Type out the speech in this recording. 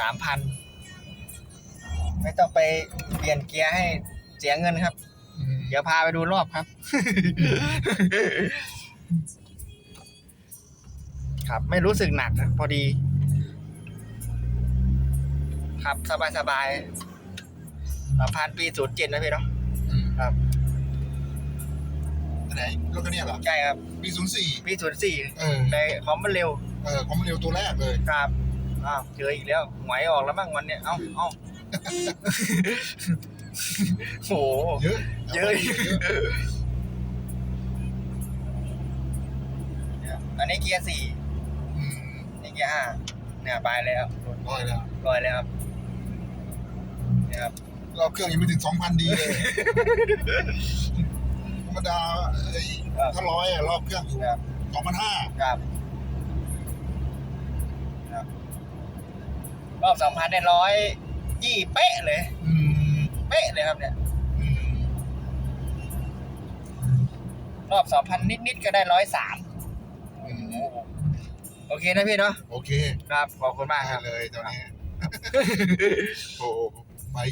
สามพันไม่ต้องไปเปลี่ยนเกียร์ให้เสียเงินครับอืมเดี๋ยวพาไปดูรอบครับ ครับไม่รู้สึกหนักนะพอดี ครับสบายสบายสามพันปีศูนย์เจ็ดนะพี่เนาะอืมครับอันไหนรถคันเนี้ยเหรอใช่ครับปีศูนย์สี่ปีศูนย์สี่เออในของมันเร็ว เออความเร็วตัวแรกเลยครับ อ้าวเจออีกแล้วหวยออกแล้วมั้งวันเนี้ยเอ้าเอ้าโหเยอะเยอะอันนี้เกียร์สี่อืมนี่เกียร์ห้าเนี่ยไปแล้วร้อยแล้วลอยแล้วครับเนี่ยครับเราเครื่องยังไม่ถึงสองพันดีเลยธรรมดาไอ้ถ้าร้อยอะรอบเครื่องอยู่ครับสองพันห้าครับค รับรอบสองพันได้ร้อยยี่เป๊ะเลย อืมเป๊ะเลยครับเนี่ย อืมรอบสองพันนิดๆก็ได้ร้อยสามอืมโอเคนะพี่เนาะโอเคครับขอบคุณมากคได้รับเลยตอนนี้ โอ้โห